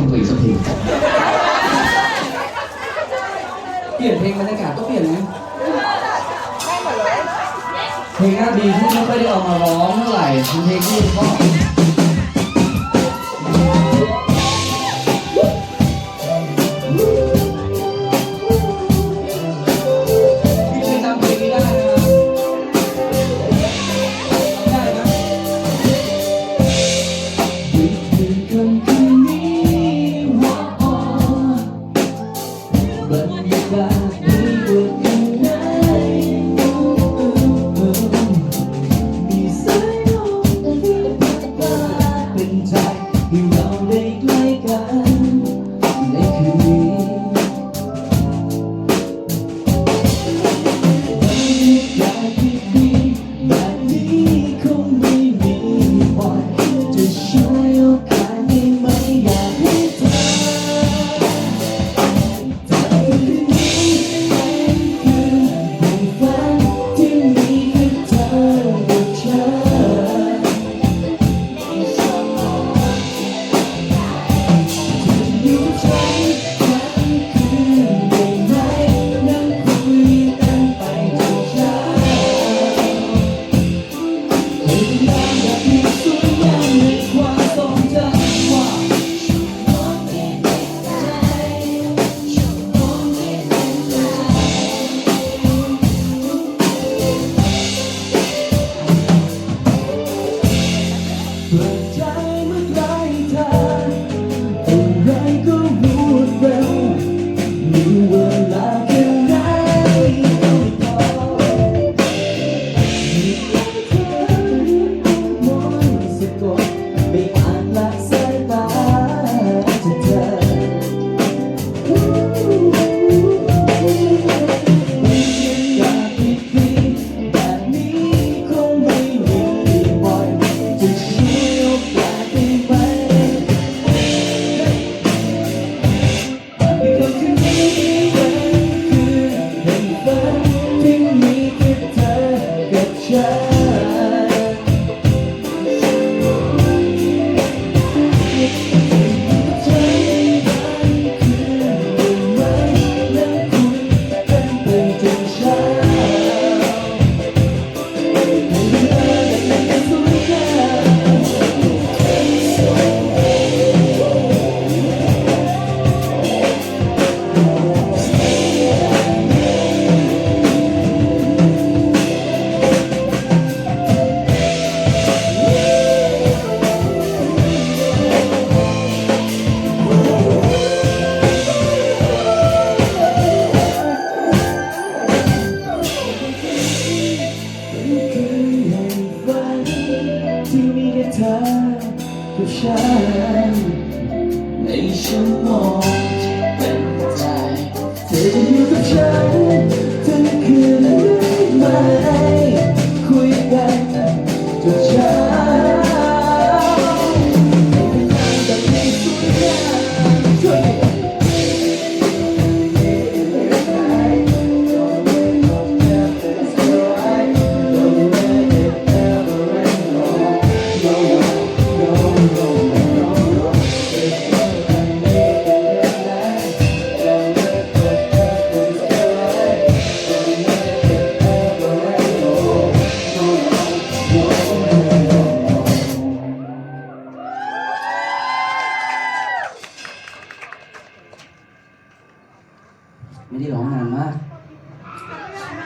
เงตัวเองสักเพลงเปลี่ยนเพลงบรรยากาศต้องเปลี่ยนนะเพลงน่าดีที่ไม่ได้ออกมาร้องเท่าไหร่เพลงที่พ่อ But กัฉันในชั่วโมงที่เป็นใจ เธอจะอยู่กับฉัน ไม่ได้ร้องนานมาก